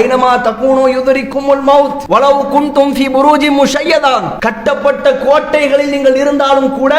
ஐனமா தக்கூனோ யுதரிக்குமுல் மவுத். வலவு குந்தும் ஃபி புரூஜி முஷையதான். கட்டப்பட்ட கோட்டைகளில் நீங்கள் இருந்தாலும் கூட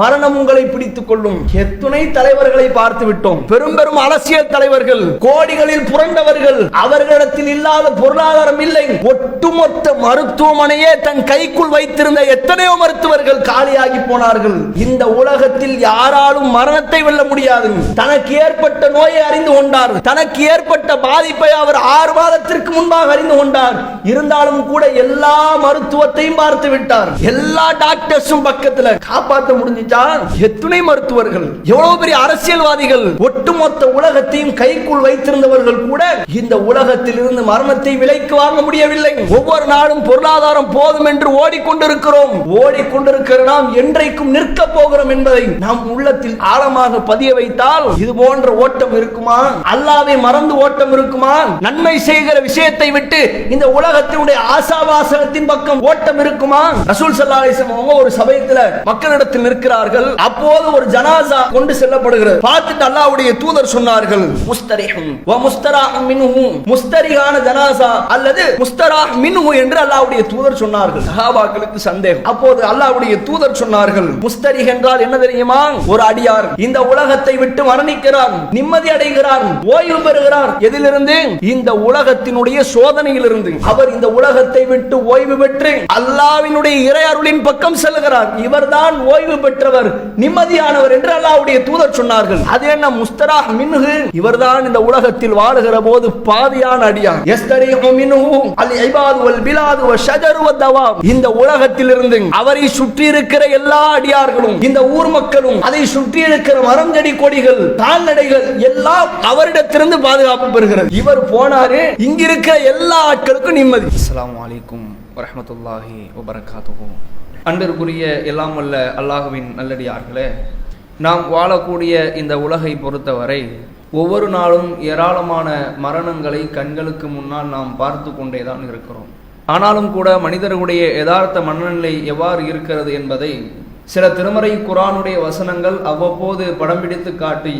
மரணம் உங்களை பிடித்துக் கொள்ளும். எத்துணை தலைவர்களை பார்த்து விட்டோம். பெரும் பெரும் அரசியல் தலைவர்கள் கோடிகளில் புரண்டவர்கள் அவர்களிடத்தில் இல்லாத பொருளாதாரம் இல்லை. ஒட்டுமொத்த மருத்துவமனையே தன் கைக்குள் வைத்திருந்த எத்தனையோ மருத்துவர்கள் காலியாகி போனார்கள். இந்த உலகத்தில் யாராலும் மரணத்தை வெல்ல முடியாது. தனக்கு ஏற்பட்ட நோயை அறிந்து கொண்டார். தனக்கு ஏற்பட்ட பாதிப்பை அவர் ஆறு காலத்திற்கு முன்பாக அறிந்து கொண்டார். இருந்தாலும் கூட எல்லா மருத்துவத்தையும் பார்த்து விட்டார். எல்லா டாக்டர்ஸும் பக்கத்துல காப்பாற்ற முடிஞ்சுச்சா? எத்துணை மருத்துவர்கள் எவ்வளவு பெரிய அரசியல்வாதிகள் ஒட்டுமொத்த உலகத்தையும் கைக்குள் வைத்திருந்தவர்கள் கூட இந்த உலகத்தில் இருந்து மரணத்தை விலைக்கு வாங்க முடியவில்லை. ஒவ்வொரு நாளும் பொருளாதாரம் போதும் என்று ஓடிக்கொண்டிருக்கிறோம். ஓடிக்கொண்டிருக்கிற நாம் என்றைக்கும் நிற்க போகிறோம் என்பதை நாம் உள்ளத்தில் ஆழமாக பதிய வைத்தால் இது போன்ற ஓட்டம் இருக்குமா? அல்லாவை மறந்து ஓட்டம் இருக்குமா? நன்மை செய்கிற விஷயத்தை விட்டு இந்த உலகத்தினுடைய ஆசாவாசகத்தின் பக்கம் ஓட்டம் இருக்குமா? ரசூல் சல்லா அலிஸ்லாம் அவங்க ஒரு சபையத்துல மக்களிடத்தில் நிற்கிறார்கள். அப்போது ஒரு ஜனாசா கொண்டு செல்லப்படுகிறது. பார்த்துட்டு அல்லாவுடைய தூதர் சொன்னார்கள் முஸ்தரிஹும் வ முஸ்தராஹும் மின்ஹு முஸ்தரிகான ஜனாசா அல்லது முஸ்தராஹ் மின்ஹு என்று அல்லாவுடைய தூதர் சொன்னார்கள். சஹாபாக்களுக்கு சந்தேகம். அப்போது அல்லாவுடைய தூதர் சொன்னார்கள் முஸ்தரிஹ் என்றால் என்ன தெரியுமா? ஒரு அடியார் இந்த உலகத்தை விட்டு மரணிக்கிறார் நிம்மதி அடைகிறார் ஓய்வு பெறுகிறார் எதிலிருந்து? இந்த உலகத்தினுடைய சோதனையிலிருந்து அவர் இந்த உலகத்தை விட்டு ஓய்வு பெற்று அல்லாவினுடைய இறையருளின் பக்கம் செல்கிறார். இவர்தான் ஓய்வு பெற்றவர் நிம்மதியானவர் என்று அல்லாவுடைய தூதர் சொன்னார்கள். அது என்ன முஸ்தரா மின்ஹு? இவர்தான் இந்த உலகத்தில் வாழுகிற போது பாதியான அடியார் எஸ்தரிஹு மின்ஹு அல் இபாது வல் பிலாது வ ஷஜரு வ தவாப் இந்த உலகத்திலிருந்து அவரை சுற்றி இருக்கிற எல்லா அடியார்களும் இந்த ஊர் மக்களும் அதை சுற்றி இருக்கிற மரம் செடி கொடிகள் கால்நடைகள் எல்லாம் அவரிடத்திலிருந்து பாதுகாப்பு பெறுகிறது. இவர் போனாரு இங்க இருக்கிற எல்லா ஆட்களுக்கும் நிம்மதி. அஸ்லாம் வலைக்கும் வரமத்துல்லாஹி வபரகாத்துஹு. அன்பிற்குரிய எல்லாம் அல்ல அல்லாஹுவின் நல்லடியார்களே நாம் வாழக்கூடிய இந்த உலகை பொறுத்தவரை ஒவ்வொரு நாளும் ஏராளமான மரணங்களை கண்களுக்கு முன்னால் நாம் பார்த்து கொண்டே தான் இருக்கிறோம். ஆனாலும் கூட மனிதர்களுடைய யதார்த்த மனநிலை எவ்வாறு இருக்கிறது என்பதை சில திருமறை குரானுடைய வசனங்கள் அவ்வப்போது படம் பிடித்து காட்டி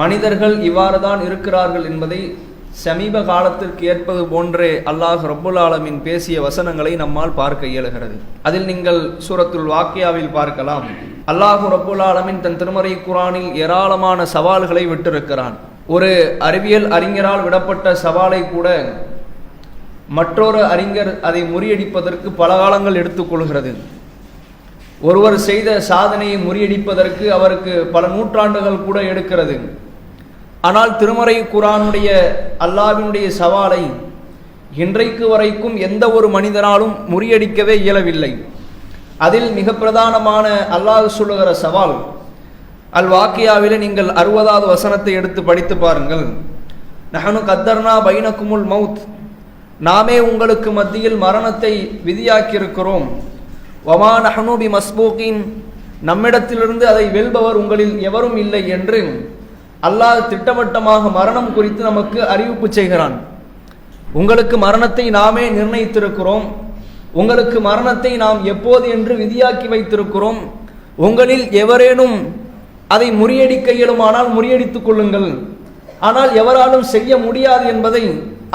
மனிதர்கள் இவ்வாறு தான் இருக்கிறார்கள் என்பதை சமீப காலத்திற்கு ஏற்பது போன்றே அல்லாஹ் ரப்புல் ஆலமின் பேசிய வசனங்களை நம்மால் பார்க்க இயலுகிறது. அதில் நீங்கள் சூரத்துல் வாக்கியாவில் பார்க்கலாம். அல்லாஹு ரப்புல் ஆலமின் தன் திருமறை குரானில் ஏராளமான சவால்களை விட்டிருக்கிறான். ஒரு அறிவியல் அறிஞரால் விடப்பட்ட சவாலை கூட மற்றொரு அறிஞர் அதை முறியடிப்பதற்கு பல காலங்கள் எடுத்துக்கொள்கிறது ஒருவர் செய்த சாதனையை முறியடிப்பதற்கு அவருக்கு பல நூற்றாண்டுகள் கூட எடுக்கிறது. ஆனால் திருமறை குரானுடைய அல்லாவினுடைய சவாலை இன்றைக்கு வரைக்கும் எந்த ஒரு மனிதனாலும் முறியடிக்கவே இயலவில்லை. அதில் மிக பிரதானமான அல்லாஹ் சொல்லுகிற சவால் அல் வாக்கியாவில் நீங்கள் அறுபதாவது வசனத்தை எடுத்து படித்து பாருங்கள். நஹனு கத்தர்னா பைனகுமுல் மவுத். நாமே உங்களுக்கு மத்தியில் மரணத்தை விதியாக்கியிருக்கிறோம். வமா நஹனு பி மஸ்பூக்கின் நம்மிடத்திலிருந்து அதை வெல்பவர் உங்களில் எவரும் இல்லை என்று அல்லாஹ் திட்டவட்டமாக மரணம் குறித்து நமக்கு அறிவிப்பு செய்கிறான். உங்களுக்கு மரணத்தை நாமே நிர்ணயித்திருக்கிறோம். உங்களுக்கு மரணத்தை நாம் எப்போது என்று விதியாக்கி வைத்திருக்கிறோம். உங்களில் எவரேனும் அதை முறியடிக்க இயலுமானால் முறியடித்துக் கொள்ளுங்கள். ஆனால் எவராலும் செய்ய முடியாது என்பதை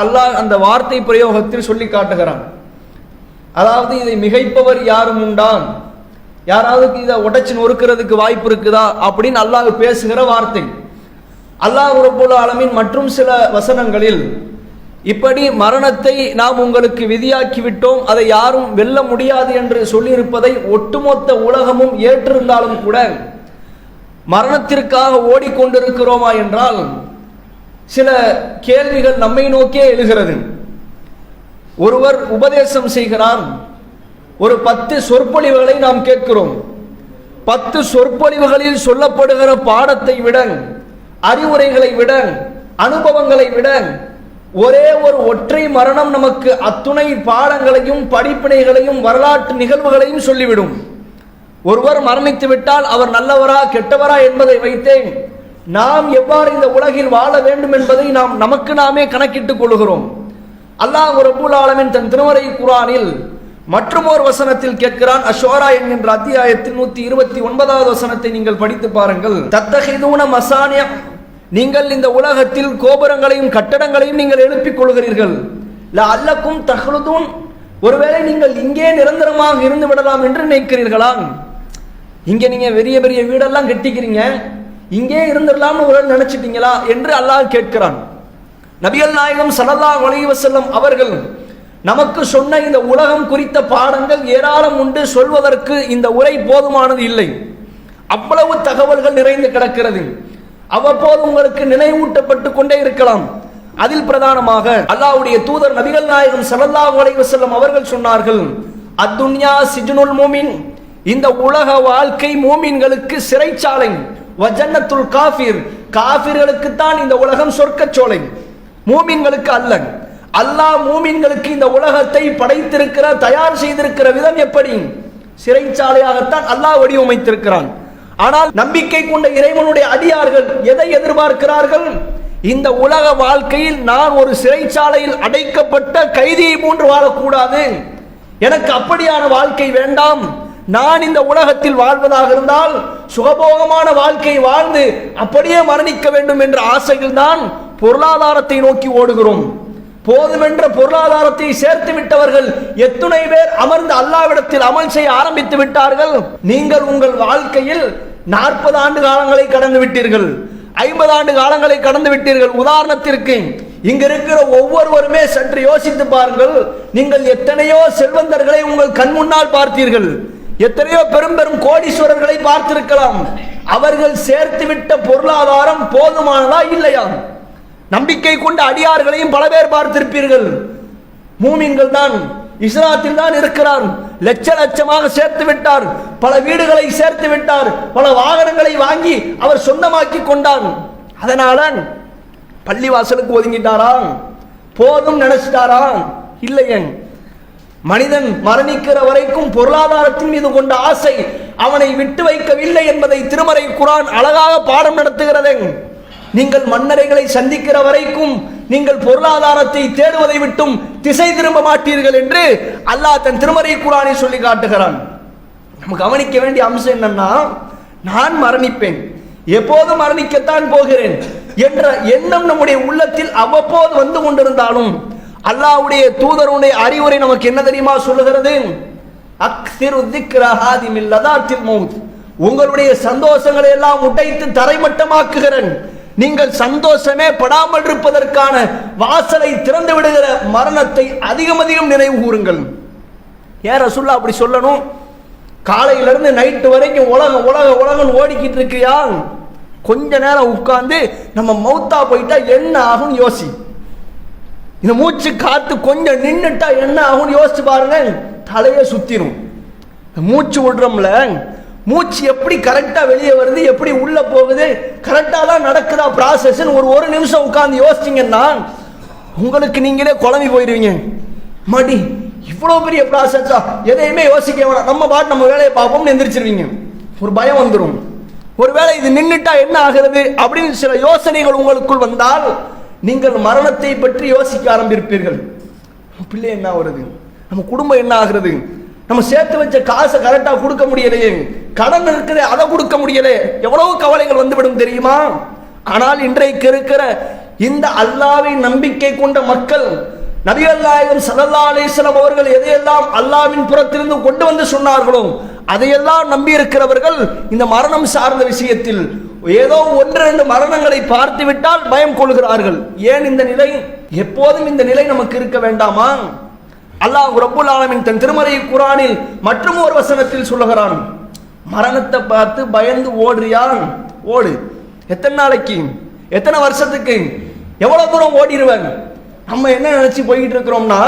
அல்லாஹ் அந்த வார்த்தை பிரயோகத்தில் சொல்லி காட்டுகிறான். அதாவது இதை மிகைப்பவர் யாரும் உண்டாம் யாராவது இதை உடைச்சு நொறுக்கிறதுக்கு வாய்ப்பு இருக்குதா? அப்படின்னு அல்லாஹ் பேசுகிற வார்த்தை. அல்லாஹ் ரபுல் ஆலமின் மற்றும் சில வசனங்களில் இப்படி மரணத்தை நாம் உங்களுக்கு விதியாக்கி விட்டோம் அதை யாரும் வெல்ல முடியாது என்று சொல்லியிருப்பதை ஒட்டுமொத்த உலகமும் ஏற்றிருந்தாலும் கூட மரணத்திற்காக ஓடிக்கொண்டிருக்கிறோமா என்றால் சில கேள்விகள் நம்மை நோக்கியே எழுகிறது. ஒருவர் உபதேசம் செய்கிறார் ஒரு பத்து சொற்பொழிவுகளை நாம் கேட்கிறோம். பத்து சொற்பொழிவுகளில் சொல்லப்படுகிற பாடத்தை விட அறிவுரைகளை விட அனுபவங்களை விட ஒரே ஒரு ஒற்றை மரணம் நமக்கு அத்துணை பாடங்களையும் படிப்பினைகளையும் வரலாற்று நிகழ்வுகளையும் சொல்லிவிடும். ஒருவர் மரணித்து விட்டால் அவர் நல்லவரா கெட்டவரா என்பதை வைத்தேன். நாம் எவ்வாறு இந்த உலகில் வாழ வேண்டும் என்பதை நாம் நமக்கு நாமே கணக்கிட்டுக் கொள்கிறோம். அல்லாஹ் ரபுல் ஆலமின் தன் திருமறை குரானில் மற்றும் ஒரு வசனத்தில் கேட்கிறான். அஷோரா என்கின்ற அத்தியாயத்தில் நூத்தி இருபத்தி ஒன்பதாவது வசனத்தை நீங்கள் படித்து பாருங்கள். தத்தகிதூன மசானிய நீங்கள் இந்த உலகத்தில் கோபுரங்களையும் கட்டடங்களையும் நீங்கள் எழுப்பிக் கொள்கிறீர்கள். அல்லக்கும் தகழுதும் ஒருவேளை நீங்கள் இங்கே நிரந்தரமாக இருந்து விடலாம் என்று நினைக்கிறீர்களா? இங்கே நீங்கள் பெரிய பெரிய வீடெல்லாம் கட்டிக்கிறீங்க. இங்கே இருந்துடலாம்னு ஒரு நினைச்சிட்டீங்களா என்று அல்லாஹ் கேட்கிறான். நபிகள் நாயகம் சலல்லா அலைஹி அவர்கள் நமக்கு சொன்ன இந்த உலகம் குறித்த பாடங்கள் ஏராளம் உண்டு. சொல்வதற்கு இந்த உரை போதுமானது இல்லை. அவ்வளவு தகவல்கள் நிறைந்து கிடக்கிறது. அவ்வப்போது உங்களுக்கு நினைவூட்டப்பட்டு கொண்டே இருக்கலாம். அதில் பிரதானமாக அல்லாவுடைய தூதர் நபிகள் நாயகம் ஸல்லல்லாஹு அலைஹி வஸல்லம் அவர்கள் சொன்னார்கள் அத்துன்யா சிஜ்னுல் மூமின். இந்த உலக வாழ்க்கை மூமின்களுக்கு சிறைச்சாலை வஜன்னத்துல் காஃபிர். காஃபிர்களுக்கு தான் இந்த உலகம் சொர்க்கச்சோலை மூமின்களுக்கு அல்ல. அல்லாஹ் மூமின்களுக்கு இந்த உலகத்தை படைத்திருக்கிற தயார் செய்திருக்கிற விதம் எப்படி? சிறைச்சாலையாகத்தான் அல்லாஹ் வடிவமைத்திருக்கிறான். ஆனால் நம்பிக்கை கொண்ட இறைவனுடைய அடியார்கள் எதை எதிர்பார்க்கிறார்கள்? இந்த உலக வாழ்க்கையில் நான் ஒரு சிறைச்சாலையில் அடைக்கப்பட்ட கைதியை போன்று வாழக்கூடாது. எனக்கு அப்படியான வாழ்க்கை வேண்டாம். நான் இந்த உலகத்தில் வாழ்வதாக இருந்தால் சுகபோகமான வாழ்க்கை வாழ்ந்து அப்படியே மரணிக்க வேண்டும் என்ற ஆசையில் தான் பொருளாதாரத்தை நோக்கி ஓடுகிறோம். போதுமென்ற பொருளாதாரத்தை சேர்த்து விட்டவர்கள் எத்துணை பேர் அமர்ந்து அல்லாவிடத்தில் அமல் செய்ய ஆரம்பித்து விட்டார்கள். நீங்கள் உங்கள் வாழ்க்கையில் நாற்பது ஆண்டு காலங்களை கடந்து விட்டீர்கள். ஐம்பது ஆண்டு காலங்களை கடந்து விட்டீர்கள். உதாரணத்திற்கு இங்க இருக்கிற ஒவ்வொருவருமே சற்று யோசித்து பாருங்கள். நீங்கள் எத்தனையோ செல்வந்தர்களை உங்கள் கண் முன்னால் பார்த்தீர்கள். எத்தனையோ பெரும் பெரும் கோடீஸ்வரர்களை பார்த்திருக்கலாம். அவர்கள் சேர்த்து விட்ட பொருளாதாரம் போதுமானதா இல்லையா? நம்பிக்கை கொண்ட அடியார்களையும் பல பேர் பார்த்திருப்பீர்கள். மூமின்கள் தான் இஸ்லாத்தில் தான் இருக்கிறார் லட்ச லட்சமாக சேர்த்து விட்டார் பல வீடுகளை சேர்த்து விட்டார். பல வாகனங்களை வாங்கி அவர் சொந்தமாக்கி கொண்டார் அதனால பள்ளிவாசலுக்கு ஒதுங்கிட்டாராம். போதும் நினைச்சிட்டாராம். இல்லையே மனிதன் மரணிக்கிற வரைக்கும் பொருளாதாரத்தின் மீது கொண்ட ஆசை அவனை விட்டு வைக்கவில்லை என்பதை திருமறை குரான் அழகாக பாடம் நடத்துகிறதே நீங்கள் மன்னரைகளை சந்திக்கிற வரைக்கும் நீங்கள் பொருளாதாரத்தை தேடுவதை விட்டும் திசை திரும்ப மாட்டீர்கள் என்று அல்லாஹ் தன் திருமறை குரானை சொல்லி காட்டுகிறான். நம்ம கவனிக்க வேண்டிய அம்சம் என்னன்னா நான் மரணிப்பேன். எப்போது மரணிக்கத்தான் போகிறேன் என்ற எண்ணம் நம்முடைய உள்ளத்தில் அவ்வப்போது வந்து கொண்டிருந்தாலும் அல்லாஹ்வுடைய தூதருடைய அறிவுரை நமக்கு என்ன தெரியுமா சொல்லுகிறது? அக்ஸிரு திக்ர உங்களுடைய சந்தோஷங்களை எல்லாம் உடைத்து தரைமட்டமாக்குகிறேன். நீங்கள் சந்தோஷமே படாமல் இருப்பதற்கான வாசலை திறந்து விடுகிற மரணத்தை அதிகம் அதிகம் நினைவு கூறுங்கள். ஏன் ரசுல்லா அப்படி சொல்லணும்? காலையிலிருந்து நைட்டு வரைக்கும் உலகம் உலக உலகம் ஓடிக்கிட்டு இருக்கியா? கொஞ்ச நேரம் உட்கார்ந்து நம்ம மௌத்தா போயிட்டா என்ன ஆகும் யோசி. இந்த மூச்சு காத்து கொஞ்சம் நின்றுட்டா என்ன ஆகும் யோசிச்சு பாருங்க தலையே சுத்திரும். மூச்சு விடுறோம்ல மூச்சு எப்படி கரெக்டாக வெளியே வருது எப்படி உள்ளே போகுது? கரெக்டாக தான் நடக்குதா ப்ராசஸ்ன்னு ஒரு ஒரு நிமிஷம் உட்காந்து யோசிச்சீங்கன்னா உங்களுக்கு நீங்களே குழம்பி போயிடுவீங்க மடி இவ்வளோ பெரிய ப்ராசஸா எதையுமே யோசிக்க வேணாம். நம்ம பாட்டு நம்ம வேலையை பார்ப்போம்னு எந்திரிச்சிருவீங்க. ஒரு பயம் வந்துடும் ஒருவேளை இது நின்றுட்டா என்ன ஆகிறது அப்படின்னு சில யோசனைகள் உங்களுக்குள் வந்தால் நீங்கள் மரணத்தை பற்றி யோசிக்க ஆரம்பிப்பீர்கள். பிள்ளை என்ன வருது நம்ம குடும்பம் என்ன ஆகிறது? நம்ம சேர்த்து வச்ச காசை கரெக்டாக கொடுக்க முடியலையே. கடன் இருக்குது அதை கொடுக்க முடியல எவ்வளவு கவலைகள் வந்துவிடும் தெரியுமா? ஆனால் இன்றைக்கு இருக்கிற இந்த அல்லாவை நம்பிக்கை கொண்ட மக்கள் நபிகள்நாயகம் நாயகம் அலிஸ்லாம் அவர்கள் எதையெல்லாம் அல்லாவின் புறத்திலிருந்து கொண்டு வந்து சொன்னார்களோ அதையெல்லாம் நம்பி இருக்கிறவர்கள் இந்த மரணம் சார்ந்த விஷயத்தில் ஏதோ ஒன்று ரெண்டு மரணங்களை பார்த்து விட்டால் பயம் கொள்கிறார்கள். ஏன் இந்த நிலை? எப்போதும் இந்த நிலை நமக்கு இருக்க வேண்டாமா? அல்லாஹ் ரப்புல் ஆலமின் தன் திருமறை குரானில் மற்றும் ஒரு வசனத்தில் சொல்லுகிறான். மரணத்தை பார்த்து பயந்து ஓடுறியான்? ஓடு. எத்தனை நாளைக்கு? எத்தனை வருஷத்துக்கு? எவ்வளவு தூரம் ஓடிடுவேன்? நம்ம என்ன நினைச்சு போய்கிட்டு இருக்கிறோம்னா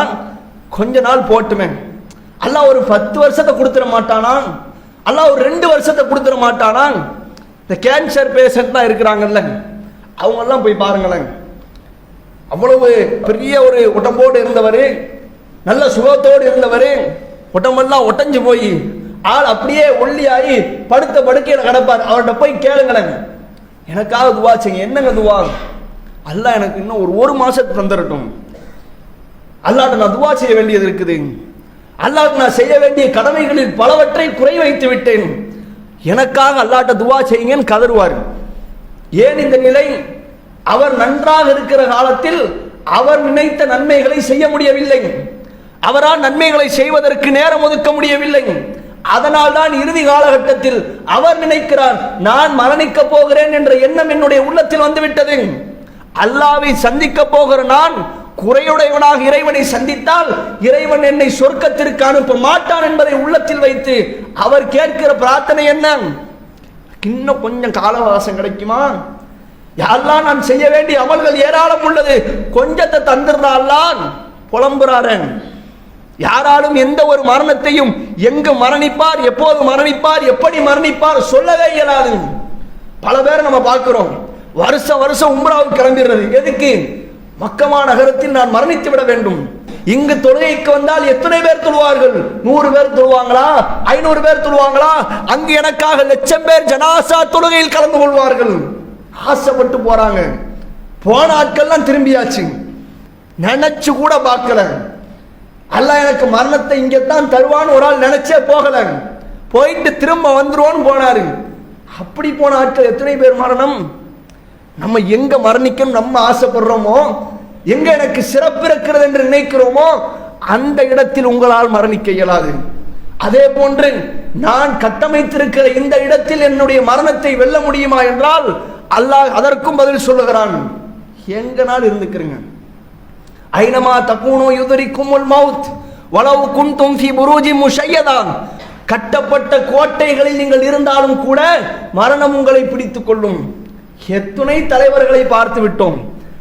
கொஞ்ச நாள் போட்டுமே. அல்லா ஒரு பத்து வருஷத்தை கொடுத்துட மாட்டானா அல்லா ஒரு ரெண்டு வருஷத்தை கொடுத்துட மாட்டானா இந்த கேன்சர் பேஷண்ட் தான் இருக்கிறாங்கல்ல அவங்கெல்லாம் போய் பாருங்களேன். அவ்வளவு பெரிய ஒரு உடம்போடு இருந்தவர் நல்ல சுகத்தோடு இருந்தவர் உடம்பெல்லாம் ஒட்டஞ்சு போய் ஆள் அப்படியே ஒல்லியாகி படுத்த படுக்கையில் கிடப்பார். அவர்கிட்ட போய் கேளுங்களேங்க எனக்காக துவா செய்யுங்க. என்னங்க துவா? அல்லாஹ் எனக்கு இன்னும் ஒரு ஒரு மாதத்துக்கு தந்துடட்டும் அல்லாட்ட நான் துவா செய்ய வேண்டியது இருக்குது. அல்லாட்டு நான் செய்ய வேண்டிய கடமைகளில் பலவற்றை குறை வைத்து விட்டேன். எனக்காக அல்லாட்ட துவா செய்யுங்கன்னு கதறுவார். ஏன் இந்த நிலை? அவர் நன்றாக இருக்கிற காலத்தில் அவர் நினைத்த நன்மைகளை செய்ய முடியவில்லை. அவரால் நன்மைகளை செய்வதற்கு நேரம் ஒதுக்க முடியவில்லை. அதனால் தான் இறுதி காலகட்டத்தில் அவர் நினைக்கிறார் நான் மரணிக்க போகிறேன் என்ற எண்ணம் என்னுடைய உள்ளத்தில் வந்துவிட்டது. அல்லாவை சந்திக்க போகிற நான் குறையுடையவனாக இறைவனை சந்தித்தால் இறைவன் என்னை சொர்க்கத்திற்கு அனுப்ப மாட்டான் என்பதை உள்ளத்தில் வைத்து அவர் கேட்கிற பிரார்த்தனை என்ன? இன்னும் கொஞ்சம் காலவாசம் கிடைக்குமா? யாரெல்லாம் நான் செய்ய வேண்டிய அமல்கள் ஏராளம் உள்ளது. கொஞ்சத்தை தந்திருந்தால்தான் புலம்புறாரன். யாராலும் எந்த ஒரு மரணத்தையும் எங்கு மரணிப்பார் எப்போது மரணிப்பார் எப்படி மரணிப்பார் சொல்லவே இயலாது. பல பேரை நம்ம பார்க்கிறோம். வருஷம் வருஷம் உம்ராவுக்கு கிளம்பிடுறது. எதுக்கு? மக்கமா நகரத்தில் நான் மரணித்து விட வேண்டும். இங்கு தொழுகைக்கு வந்தால் எத்தனை பேர் தொழுவார்கள்? நூறு பேர் தொழுவாங்களா? ஐநூறு பேர் தொழுவாங்களா? அங்கு எனக்காக லட்சம் பேர் ஜனாசா தொழுகையில் கலந்து கொள்வார்கள். ஆசைப்பட்டு போறாங்க. போன ஆட்கள்லாம் திரும்பியாச்சு. நினைச்சு கூட பார்க்கல. அல்ல எனக்கு மரணத்தை இங்கே தான் தருவான்னு ஒரு ஆள் நினைச்சே போகல போயிட்டு திரும்ப வந்துருவோன்னு போனாரு. அப்படி போன ஆட்கள் எத்தனை பேர் மரணம்? நம்ம எங்க மரணிக்கணும் நம்ம ஆசைப்படுறோமோ? எங்க எனக்கு சிறப்பு இருக்கிறது என்று நினைக்கிறோமோ? அந்த இடத்தில் உங்களால் மரணிக்க இயலாது. அதே போன்று நான் கட்டமைத்திருக்கிற இந்த இடத்தில் என்னுடைய மரணத்தை வெல்ல முடியுமா என்றால் அல்லாஹ் அதற்கும் பதில் சொல்லுகிறான். எங்க நாள் இருந்துக்கிறேங்க. ஐனமா தக்கூனோ யுதரிக்கும் மவுத். வளவு குண்டும் ஃபி புரூஜி முஷையதான். கட்டப்பட்ட கோட்டைகளில் நீங்கள் இருந்தாலும் கூட மரணம் உங்களை பிடித்துக் கொள்ளும். எத்துணை தலைவர்களை பார்த்து விட்டோம்.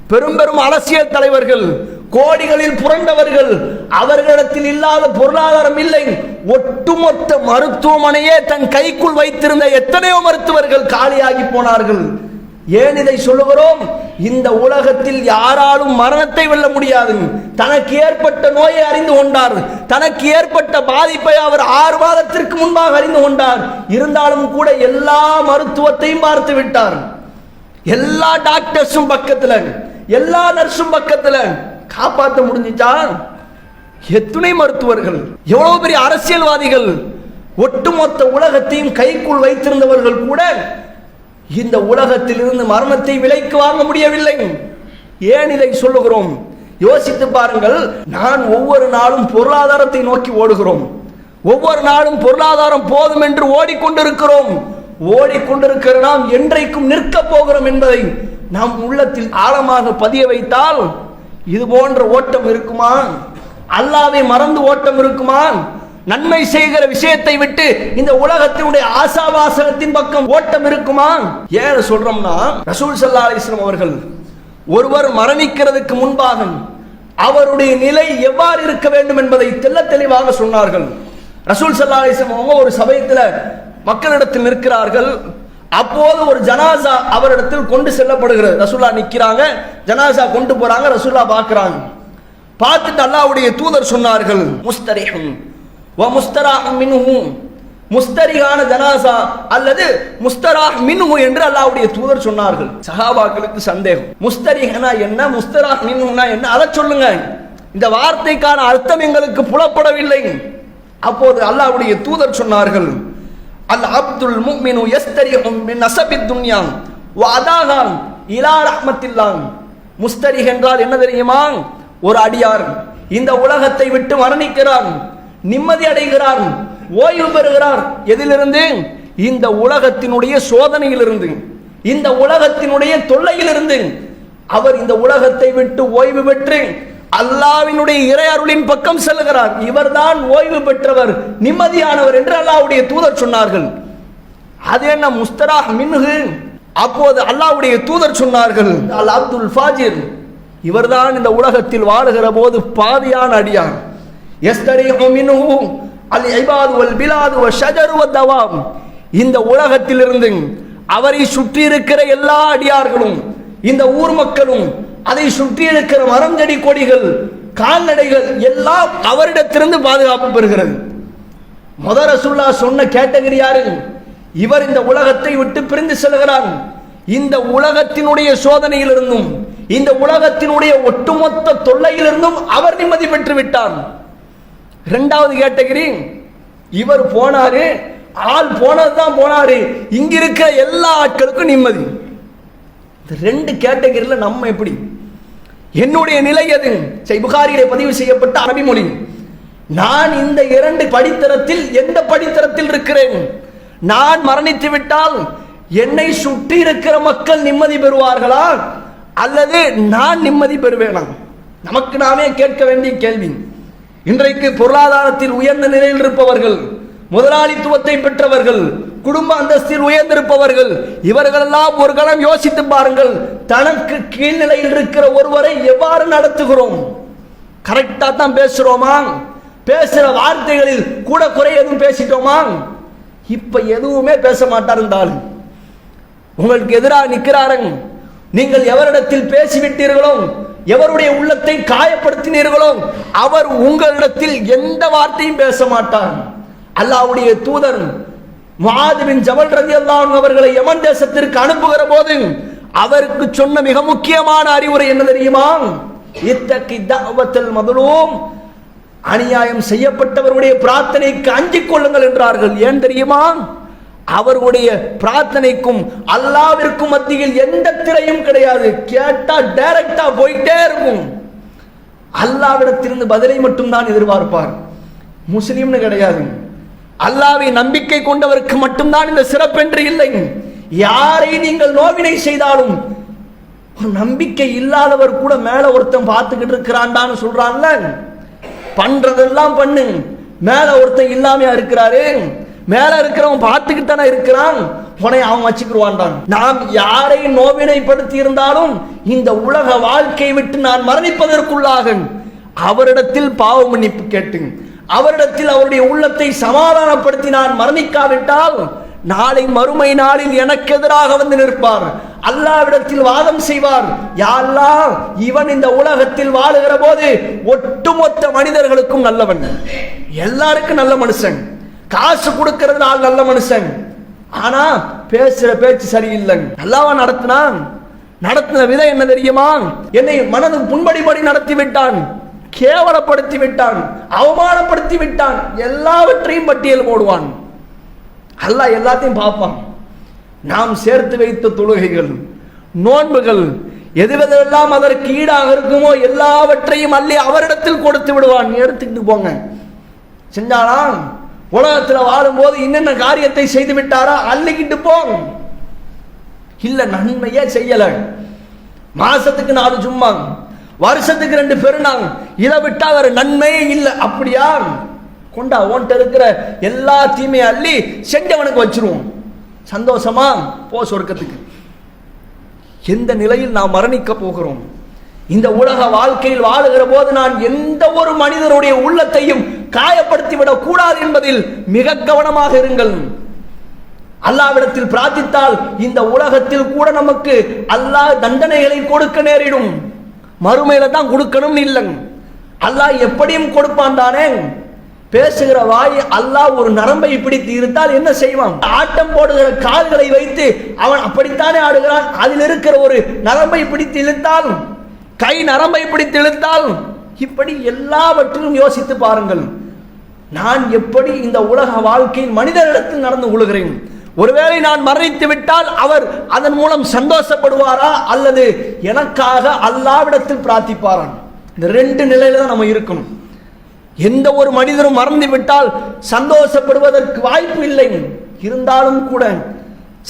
பெரும் பெரும் அரசியல் தலைவர்கள் கோடிகளில் புரண்டவர்கள் அவர்களிடத்தில் இல்லாத பொருளாதாரம் இல்லை. ஒட்டுமொத்த மருத்துவமனையே தன் கைக்குள் வைத்திருந்த எத்தனையோ மருத்துவர்கள் காலியாகி போனார்கள். ஏன் இதை சொல்லுகிறோம்? இந்த உலகத்தில் யாராலும் மரணத்தை வெல்ல முடியாது. தனக்கு ஏற்பட்ட நோயை அறிந்து கொண்டார். தனக்கு ஏற்பட்ட பாதிப்பை அவர் ஆறு மாதத்திற்கு முன்பாக அறிந்து கொண்டார். இருந்தாலும் கூட எல்லா மருத்துவத்தையும் பார்த்து விட்டார். எல்லா டாக்டர்ஸும் பக்கத்தில் எல்லா நர்ஸும் பக்கத்தில் காப்பாற்ற முடிஞ்சிச்சா? எத்துணை மருத்துவர்கள் எவ்வளவு பெரிய அரசியல்வாதிகள் ஒட்டுமொத்த உலகத்தையும் கைக்குள் வைத்திருந்தவர்கள் கூட இந்த உலகத்திலிருந்து மரணத்தை விலைக்கு வாங்க முடியவில்லை. ஏன் இதை சொல்லுகிறோம்? யோசித்து பாருங்கள் நான் ஒவ்வொரு நாளும் பொருளாதாரத்தை நோக்கி ஓடுகிறோம். ஒவ்வொரு நாளும் பொருளாதாரம் போதும் என்று ஓடிக்கொண்டிருக்கிறோம். ஓடிக்கொண்டிருக்கிற நாம் என்றைக்கும் நிற்க போகிறோம் என்பதை நாம் உள்ளத்தில் ஆழமாக பதிய வைத்தால் இது போன்ற ஓட்டம் இருக்குமா? அல்லாவை மறந்து ஓட்டம் இருக்குமா? நன்மை செய்கிற விஷயத்தை விட்டு இந்த உலகத்தினுடைய ஆசாவாசனத்தின் பக்கம் ஓட்டம் இருக்குமா? ஏன் சொல்றோம்னா ரசூல் சல்லா அலிஸ்லாம் அவர்கள் ஒருவர் மரணிக்கிறதுக்கு முன்பாக அவருடைய நிலை எவ்வாறு இருக்க வேண்டும் என்பதை தெல்ல தெளிவாக சொன்னார்கள். ரசூல் சல்லா அலிஸ்லாம் அவங்க ஒரு சமயத்தில் மக்களிடத்தில் நிற்கிறார்கள். அப்போது ஒரு ஜனாசா அவரிடத்தில் கொண்டு செல்லப்படுகிறது. ரசூல்லா நிற்கிறாங்க ஜனாசா கொண்டு போறாங்க ரசூல்லா பார்க்கிறாங்க. பார்த்துட்டு அல்லாவுடைய தூதர் சொன்னார்கள் முஸ்தரிஹும். முஸ்தரிகான ஜனாசா அல்லது முஸ்தராஹ் மின்ஹு என்று அல்லாஹ்வுடைய தூதர் சொன்னார்கள். சஹாபாக்களுக்கு சந்தேகம். முஸ்தரிஹனா என்ன முஸ்தராஹ் மின்ஹுனா என்ன? அதை சொல்லுங்க. இந்த வார்த்தைக்கான அர்த்தம் எங்களுக்கு புலப்படவில்லை. அப்போது அல்லாஹ்வுடைய தூதர் சொன்னார்கள் அல் அப்துல் முக்மினு எஸ்தரிஹும் மின் அசபி துன்யா. வ அதாகான் இலா ரஹ்மத்தில்லாம் முஸ்தரிஹ் என்றால் என்ன தெரியுமா? ஒரு அடியார். இந்த உலகத்தை விட்டு மரணிக்கிறான். நிம்மதி அடைகிறார் ஓய்வு பெறுகிறார். எதிலிருந்து? இந்த உலகத்தினுடைய சோதனையிலிருந்து. இந்த உலகத்தினுடைய தொல்லையிலிருந்து. அவர் இந்த உலகத்தை விட்டு ஓய்வு பெற்று அல்லாவினுடைய இறை அருளின் பக்கம் செல்கிறார். இவர்தான் ஓய்வு பெற்றவர் நிம்மதியானவர் என்று அல்லாவுடைய தூதர் சொன்னார்கள். அது என்ன முஸ்தராஹ் மின்ஹு? அப்போது அல்லாவுடைய தூதர் சொன்னார்கள் அல் அப்துல் ஃபாஜிர் இவர்தான் இந்த உலகத்தில் வாழுகிற போது பாதியான அடியான் எஸ்தரிஹு மின்ஹு அல் இபாது வல் பிலாது இந்த உலகத்திலிருந்து அவரை சுற்றி இருக்கிற எல்லா அடியார்களும் இந்த ஊர் மக்களும் அதை சுற்றி இருக்கிற மரம் செடி கொடிகள் கால்நடைகள் எல்லாம் அவரிடத்திலிருந்து பாதுகாப்பு பெறுகிறது. முத ரசுல்லா சொன்ன கேட்டகரி யாரு? இவர் இந்த உலகத்தை விட்டு பிரிந்து செல்கிறார். இந்த உலகத்தினுடைய சோதனையிலிருந்தும் இந்த உலகத்தினுடைய ஒட்டுமொத்த தொல்லையிலிருந்தும் அவர் நிம்மதி பெற்று விட்டார் ரெண்டாவது கேட்டகரி இவர் போனாரு ஆள் போனது தான் போனாரு. இங்க இருக்கிற எல்லா ஆட்களுக்கும் நிம்மதி. இந்த ரெண்டு கேட்டகரியில் நம்ம எப்படி? என்னுடைய நிலை எது? சரி பதிவு செய்யப்பட்ட அரபி மொழி நான் இந்த இரண்டு படித்தரத்தில் எந்த படித்தரத்தில் இருக்கிறேன்? நான் மரணித்து விட்டால் என்னை சுற்றி இருக்கிற மக்கள் நிம்மதி பெறுவார்களா? அல்லது நான் நிம்மதி பெறுவேனா? நமக்கு நாமே கேட்க வேண்டிய கேள்வி. இன்றைக்கு பொருளாதாரத்தில் உயர்ந்த நிலையில் இருப்பவர்கள் முதலாளித்துவத்தை பெற்றவர்கள் குடும்ப அந்தஸ்தில் உயர்ந்திருப்பவர்கள் இவர்களெல்லாம் ஒரு கணம் யோசித்து பாருங்கள் தனக்கு கீழ்நிலையில் இருக்கிற ஒருவரை எவ்வாறு நடத்துகிறோம்? கரெக்டாக தான் பேசுகிறோமா பேசுகிற வார்த்தைகளில் கூட குறை எதுவும் பேசிட்டோமா? இப்போ எதுவுமே பேச மாட்டார் இருந்தாலும் உங்களுக்கு எதிராக நிற்கிறாருங்க நீங்கள் எவரிடத்தில் பேசிவிட்டீர்களோ எவருடைய உள்ளத்தை காயப்படுத்தினீர்களோ அவர் உங்களிடத்தில் எந்த வார்த்தையும் பேச மாட்டார். அல்லாஹ்வுடைய தூதர் முஆத் ஜவல் ரதி அல்லாஹ் அவர்களை யமன் தேசத்திற்கு அனுப்புகிற போது அவருக்கு சொன்ன மிக முக்கியமான அறிவுரை என்ன தெரியுமா? இத்தகி தஅவத்தல் மதுலூம். அநியாயம் செய்யப்பட்டவருடைய பிரார்த்தனைக்கு அஞ்சிக் கொள்ளுங்கள் என்றார்கள். ஏன் தெரியுமா? அவருடைய பிரார்த்தனைக்கும் அல்லாவிற்கும் மத்தியில் எந்த திரையும் கிடையாது. கேட்டா டைரக்டா போயிட்டே இருக்கும். அல்லாவிடத்திலிருந்து பதிலை மட்டும்தான் எதிர்பார்ப்பார். முஸ்லீம்னு கிடையாது. அல்லாவை நம்பிக்கை கொண்டவருக்கு மட்டும்தான் இந்த சிறப்பென்று இல்லை. யாரை நீங்கள் நோவினை செய்தாலும் ஒரு நம்பிக்கை இல்லாதவர் கூட மேல ஒருத்தன் பார்த்துக்கிட்டு இருக்கிறான்டான்னு சொல்றான்ல? பண்றதெல்லாம் பண்ணு. மேல ஒருத்தன் இல்லாமையா இருக்கிறாரு? மேல இருக்கிறவன் பார்த்துக்கிட்டு தானே இருக்கிறான்? உன்னை அவன் வச்சுக்கிடுவான்டான் நாம் யாரை நோவினைப்படுத்தி இருந்தாலும் இந்த உலக வாழ்க்கை விட்டு நான் மரணிப்பதற்குள்ளாக அவரிடத்தில் பாவ மன்னிப்பு கேட்டுங்க அவரிடத்தில் அவருடைய உள்ளத்தை சமாதானப்படுத்தி நான் மரணிக்காவிட்டால் நாளை மறுமை நாளில் எனக்கு எதிராக வந்து நிற்பார். அல்லாவிடத்தில் வாதம் செய்வார். யாழ்லா இவன் இந்த உலகத்தில் வாழுகிற போது ஒட்டுமொத்த மனிதர்களுக்கும் நல்லவன். எல்லாருக்கும் நல்ல மனுஷன். காசு கொடுக்கறது ஆள் நல்ல மனுஷன். ஆனா பேசுற பேச்சு சரியில்லை. நல்லாவா நடத்தினான்? நடத்தின விதம் என்ன தெரியுமா? என்னை மனது புண்படிபடி நடத்தி விட்டான் கேவலப்படுத்தி விட்டான் அவமானப்படுத்தி விட்டான் எல்லாவற்றையும் பட்டியல் போடுவான். அல்லாஹ் எல்லாத்தையும் பார்ப்பான். நாம் சேர்த்து வைத்த தொழுகைகள் நோன்புகள் எதுவெல்லாம் அதற்கு ஈடாக இருக்குமோ எல்லாவற்றையும் அள்ளி அவரிடத்தில் கொடுத்து விடுவான். எடுத்துக்கிட்டு போங்க. செஞ்சாலாம் உலகத்தில் வாழும்போது என்னென்ன காரியத்தை செய்து விட்டாரா அள்ளிக்கிட்டு போ. இல்ல நன்மையே செய்யல. மாசத்துக்கு நாலு சும்மா வருஷத்துக்கு ரெண்டு பெருநாள் இதை விட்டா வேற நன்மையே இல்லை. அப்படியா? கொண்டா ஓன்ட்ட இருக்கிற எல்லா தீமையை அள்ளி செஞ்சவனுக்கு வச்சிருவோம். சந்தோஷமா? போ சொர்க்கத்துக்கு. எந்த நிலையில் நாம் மரணிக்க போகிறோம்? இந்த உலக வாழ்க்கையில் வாழுகிற போது நான் எந்த ஒரு மனிதனுடைய உள்ளத்தையும் காயப்படுத்திவிடக் கூடாது என்பதில் மிக கவனமாக இருங்கள். அல்லாவிடத்தில் பிரார்த்தித்தால் இந்த உலகத்தில் கூட நமக்கு அல்லாஹ் தண்டனைகளை கொடுக்க நேரிடும். மறுமையில தான் கொடுக்கணும் இல்லைங்க அல்லாஹ் எப்படியும் கொடுப்பான் தானே. பேசுகிற வாய் அல்லாஹ் ஒரு நரம்பை பிடித்து இருந்தால் என்ன செய்வான்? ஆட்டம் போடுகிற கால்களை வைத்து அவன் அப்படித்தானே ஆடுகிறான்? அதில் இருக்கிற ஒரு நரம்பை பிடித்து இழுத்தால் கை நரம்பை பிடித்து இழுத்தால் இப்படி எல்லாவற்றிலும் யோசித்து பாருங்கள். நான் எப்படி இந்த உலக வாழ்க்கையில் மனிதரிடத்தில் நடந்து கொள்கிறேன் ஒருவேளை நான் மரணித்து விட்டால் அவர் அதன் மூலம் சந்தோஷப்படுவாரா? அல்லது எனக்காக அல்லாவிடத்தில் பிரார்த்திப்பாரா? இந்த ரெண்டு நிலையில தான் நம்ம இருக்கணும். எந்த ஒரு மனிதரும் மறந்து விட்டால் சந்தோஷப்படுவதற்கு வாய்ப்பு இல்லை. இருந்தாலும் கூட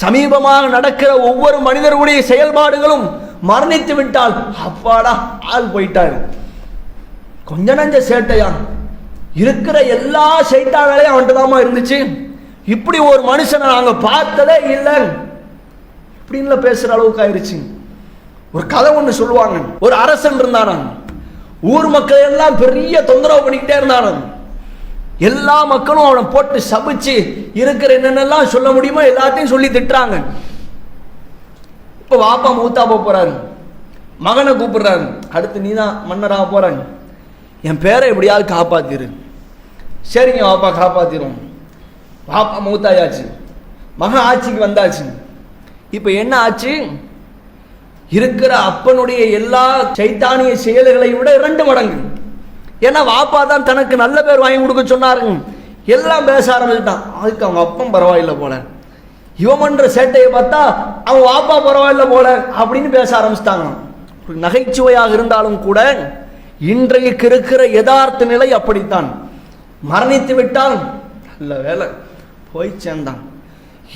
சமீபமாக நடக்கிற ஒவ்வொரு மனிதருடைய செயல்பாடுகளும் மரணித்து விட்டால் அப்பாடா ஆள் போயிட்டாரு. கொஞ்ச நஞ்ச சேட்டையா இருக்கிற எல்லா சைத்தா வேலையும் அவன்கிட்ட தாமா இருந்துச்சு. இப்படி ஒரு மனுஷனை நாங்கள் பார்த்ததே இல்லை. இப்படின்ல பேசுற அளவுக்கு ஆயிடுச்சு ஒரு கதை ஒன்று சொல்லுவாங்க. ஒரு அரசன் இருந்தானாம். ஊர் மக்கள் எல்லாம் பெரிய தொந்தரவு பண்ணிக்கிட்டே இருந்தானாம். எல்லா மக்களும் அவனை போட்டு சபிச்சு இருக்கிற என்னென்னலாம் சொல்ல முடியுமோ எல்லாத்தையும் சொல்லி திட்டுறாங்க. இப்போ வாப்பா மூத்தா போறாரு. மகனை கூப்பிடுறாரு. அடுத்து நீ தான் மன்னராக போறாங்க என் பேரை எப்படியாவது காப்பாத்திரு. சரிங்க வாப்பா காப்பாத்திரும். வாப்பா மூத்தாயாச்சு. மகன் ஆட்சிக்கு வந்தாச்சு. இப்போ என்ன ஆச்சு? இருக்கிற அப்பனுடைய எல்லா சைத்தானிய செயல்களை விட இரண்டு மடங்கு. ஏன்னா வாப்பா தான் தனக்கு நல்ல பேர் வாங்கி கொடுக்க சொன்னாருங்க எல்லாம் பேச ஆரம்பிச்சுட்டான். அதுக்கு அவங்க அப்பன் பரவாயில்லை போல. இவன் பண்ற சேட்டையை பார்த்தா அவன் வாப்பா பரவாயில்ல போல அப்படின்னு பேச ஆரம்பிச்சிட்டாங்க. நகைச்சுவையாக இருந்தாலும் கூட இன்றைக்கு இருக்கிற யதார்த்த நிலை அப்படித்தான். மரணித்து விட்டால் நல்ல வேலை. போய் சேர்ந்தான்.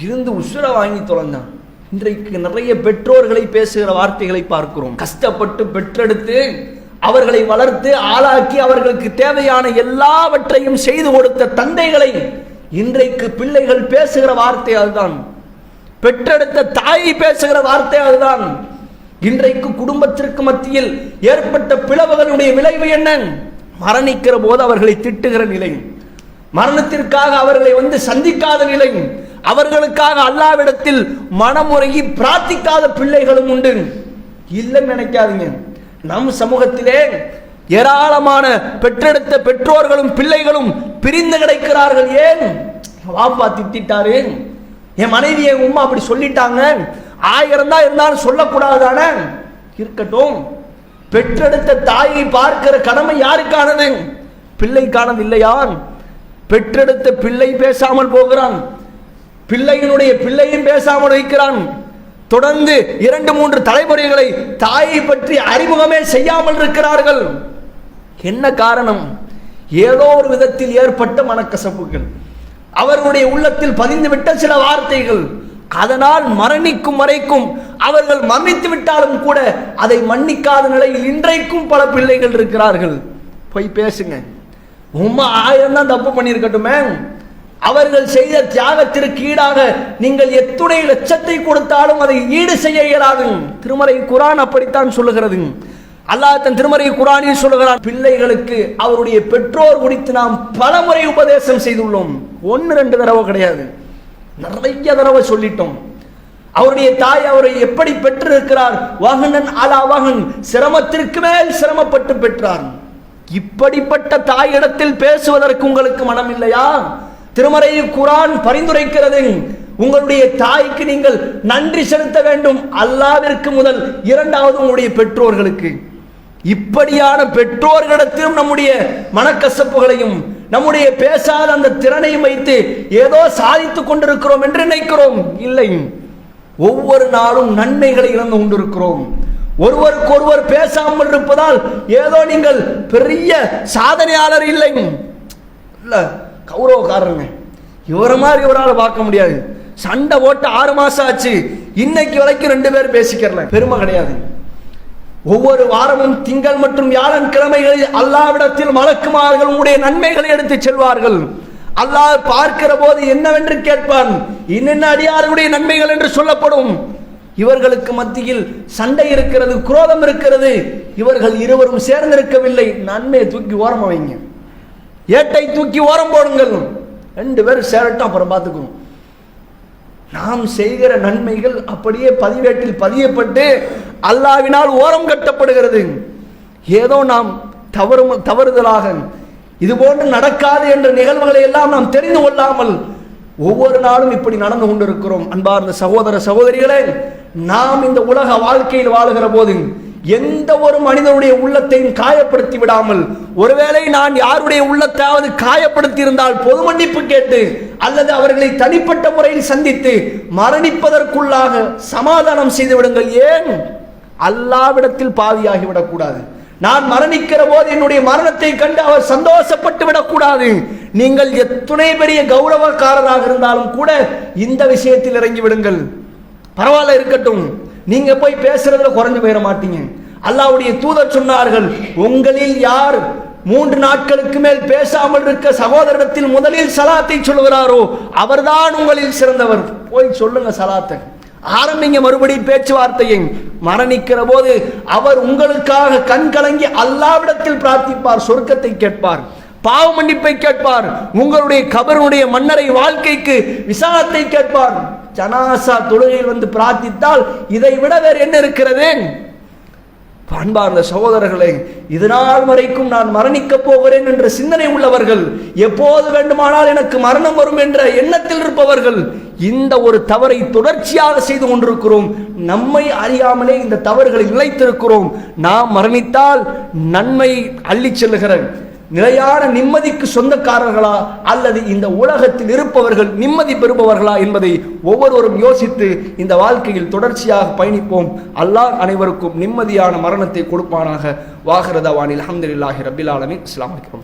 இருந்து உசுரை வாங்கி தொலைந்தான். இன்றைக்கு நிறைய பெற்றோர்களை பேசுகிற வார்த்தைகளை பார்க்கிறோம். கஷ்டப்பட்டு பெற்றெடுத்து அவர்களை வளர்த்து ஆளாக்கி அவர்களுக்கு தேவையான எல்லாவற்றையும் செய்து கொடுத்த தந்தைகளை இன்றைக்கு பிள்ளைகள் பேசுகிற வார்த்தை அதுதான். பெற்றெடுத்த தாயை பேசுகிற வார்த்தை அதுதான். இன்றைக்கு குடும்பத்திற்கு மத்தியில் ஏற்பட்ட பிளவுகளுடைய விளைவு என்ன? மரணிக்கிற போது அவர்களை திட்டுகிற நிலை. மரணத்திற்காக அவர்களை வந்து சந்திக்காத நிலை. அவர்களுக்காக அல்லாவிடத்தில் மனமுறையி பிரார்த்திக்காத பிள்ளைகளும் உண்டு. இல்லைன்னு நினைக்காதீங்க. நம் சமூகத்திலே ஏராளமான பெற்றெடுத்த பெற்றோர்களும் பிள்ளைகளும் பிரிந்து கிடைக்கிறார்கள். ஏன்? வாப்பா திட்டாரு என் மனைவி என் உமா அப்படி சொல்லிட்டாங்க. ஆயிரம் தான் இருந்தாலும் சொல்லக்கூடாதானே? இருக்கட்டும். பெற்றெடுத்த தாயை பார்க்கிற கடமை யாருக்கானது? பிள்ளைக்கானது இல்லையான் பெற்றெடுத்த பிள்ளை பேசாமல் போகிறான். பிள்ளையினுடைய பிள்ளையும் பேசாமல் வைக்கிறான் தொடர்ந்து இரண்டு மூன்று தலைமுறைகளை தாயை பற்றி அறிமுகமே செய்யாமல் இருக்கிறார்கள். என்ன காரணம்? ஏதோ ஒரு விதத்தில் ஏற்பட்ட மனக்கசப்புகள். அவர்களுடைய உள்ளத்தில் பதிந்துவிட்ட சில வார்த்தைகள். அதனால் மரணிக்கும் வரைக்கும் அவர்கள் மன்னித்து விட்டாலும் கூட அதை மன்னிக்காத நிலையில் இன்றைக்கும் பல பிள்ளைகள் இருக்கிறார்கள். போய் பேசுங்க. உமா ஆயிரம் தான் தப்பு பண்ணியிருக்கட்டுமே. அவர்கள் செய்த தியாகத்திற்கு ஈடாக நீங்கள் எத்துணை லட்சத்தை கொடுத்தாலும் அதை ஈடு செய்ய இயலாது. திருமறை குரான் அப்படித்தான் சொல்லுகிறது. அல்லாஹ் தன் திருமறை குரானில் சொல்லுகிறான் பிள்ளைகளுக்கு அவருடைய பெற்றோர் குறித்து நாம் பலமுறை உபதேசம் செய்துள்ளோம். ஒன்று ரெண்டு தடவை கிடையாது. நிறைய தடவை சொல்லிட்டோம். அவருடைய தாய் அவரை எப்படி பெற்றிருக்கிறார்? வகனன் அலா வகன் சிரமத்திற்கு மேல் சிரமப்பட்டு பெற்றார் இப்படிப்பட்ட தாயிடத்தில் பேசுவதற்கு உங்களுக்கு மனம் இல்லையா? திருமறை குரான் பரிந்துரைக்கிறது உங்களுடைய தாய்க்கு நீங்கள் நன்றி செலுத்த வேண்டும். அல்லாவிற்கு முதல் இரண்டாவது உங்களுடைய பெற்றோர்களுக்கு. இப்படியான பெற்றோர்களிடத்திலும் நம்முடைய மனக்கசப்புகளையும் நம்முடைய பேசாத அந்த திறனையும் வைத்து ஏதோ சாதித்துக் கொண்டிருக்கிறோம் என்று நினைக்கிறோம். இல்லை. ஒவ்வொரு நாளும் நன்மைகளை இழந்து கொண்டிருக்கிறோம். ஒருவருக்கு ஒருவர் பேசாமல் இருப்பதால் ஏதோ நீங்கள் பெரிய சாதனையாளர் இல்லை. இல்லை கௌரவக்காரருங்க. இவரை மாதிரி இவரால் பார்க்க முடியாது. சண்டை போட்டு ஆறு மாசம் ஆச்சு. இன்னைக்கு வரைக்கும் ரெண்டு பேர் பேசிக்கிறல. பெருமை கிடையாது. ஒவ்வொரு வாரமும் திங்கள் மற்றும் வியாழன் கிழமைகளில் அல்லாவிடத்தில் மலக்குமார்கள் உங்களுடைய நன்மைகளை எடுத்து செல்வார்கள். அல்லாஹ் பார்க்கிற போது என்னவென்று கேட்பான்? என்னென்ன அடியார்களுடைய நன்மைகள் என்று சொல்லப்படும்? இவர்களுக்கு மத்தியில் சண்டை இருக்கிறது குரோதம் இருக்கிறது. இவர்கள் இருவரும் சேர்ந்திருக்கவில்லை. நன்மையை தூக்கி ஓரம் வைங்க. ஏட்டை தூக்கி ஓரம் போடுங்கள். ரெண்டு பேரும் சேரட்டும் அப்புறம் பார்த்துக்குவோம். நாம் செய்கிற நன்மைகள் அப்படியே பதிவேட்டில் பதியப்பட்டு அல்லாவினால் ஓரம் கட்டப்படுகிறது. ஏதோ நாம் தவறு தவறுதலாக இது போன்று நடக்காது என்ற நிகழ்வுகளை எல்லாம் நாம் தெரிந்து கொள்ளாமல் ஒவ்வொரு நாளும் இப்படி நடந்து கொண்டிருக்கிறோம். அன்பார்ந்த சகோதர சகோதரிகளே நாம் இந்த உலக வாழ்க்கையில் வாழுகிற போது எந்த ஒரு மனிதனுடைய உள்ளத்தையும் காயப்படுத்தி விடாமல் ஒருவேளை நான் யாருடைய உள்ளத்தாவது காயப்படுத்தி இருந்தால் பொது மன்னிப்பு கேட்டு அல்லது அவர்களை தனிப்பட்ட முறையில் சந்தித்து மரணிப்பதற்குள்ளாக சமாதானம் செய்து விடுங்கள். ஏன்? அல்லாவிடத்தில் பாவியாகி விடக்கூடாது. நான் மரணிக்கிற போது என்னுடைய மரணத்தை கண்டு அவர் சந்தோஷப்பட்டு விடக்கூடாது. நீங்கள் எத்துணை பெரிய கௌரவக்காரராக இருந்தாலும் கூட இந்த விஷயத்தில் இறங்கி விடுங்கள். பரவாயில்ல இருக்கட்டும். நீங்க போய் பேசுறதுல குறைஞ்சு போயிட மாட்டீங்க. அல்லாவுடைய தூதர் சொன்னார்கள் உங்களில் யார் மூன்று நாட்களுக்கு மேல் பேசாமல் இருக்க சகோதரத்தில் முதலில் சலாத்தை சொல்கிறாரோ அவர்தான் உங்களில் சிறந்தவர். போய் சொல்லுங்க சலாத்தை. ஆரம்பிங்க மறுபடியும் பேச்சுவார்த்தையை மரணிக்கிற போது அவர் உங்களுக்காக கண் கலங்கி அல்லாவிடத்தில் பிரார்த்திப்பார் சொர்க்கத்தை கேட்பார் பாவ மன்னிப்பை கேட்பார் உங்களுடைய கபருடைய மன்னரை வாழ்க்கைக்கு விசாலத்தை கேட்பார். ஜனாசா தொழுகையில் வந்து பிரார்த்தித்தால் இதை விட வேறு என்ன இருக்கிறது? அன்பார்ந்த சகோதரர்களே இது நாள் வரைக்கும் நான் மரணிக்கப் போகிறேன் என்ற சிந்தனை உள்ளவர்கள் எப்போது வேண்டுமானால் எனக்கு மரணம் வரும் என்ற எண்ணத்தில் இருப்பவர்கள் இந்த ஒரு தவறை தொடர்ச்சியாக செய்து கொண்டிருக்கிறோம். நம்மை அறியாமலே இந்த தவறுகளை நிலைத்திருக்கிறோம். நாம் மரணித்தால் நன்மை அள்ளி செல்லுகிற நிலையான நிம்மதிக்கு சொந்தக்காரர்களா அல்லது இந்த உலகத்தில் இருப்பவர்கள் நிம்மதி பெறுபவர்களா என்பதை ஒவ்வொருவரும் யோசித்து இந்த வாழ்க்கையில் தொடர்ச்சியாக பயணிப்போம். அல்லாஹ் அனைவருக்கும் நிம்மதியான மரணத்தை கொடுப்பானாக. வாகரதவானில் அஹமதுல்லாஹி ரபில் ஆலமின். இஸ்லாம் அலைக்கும்.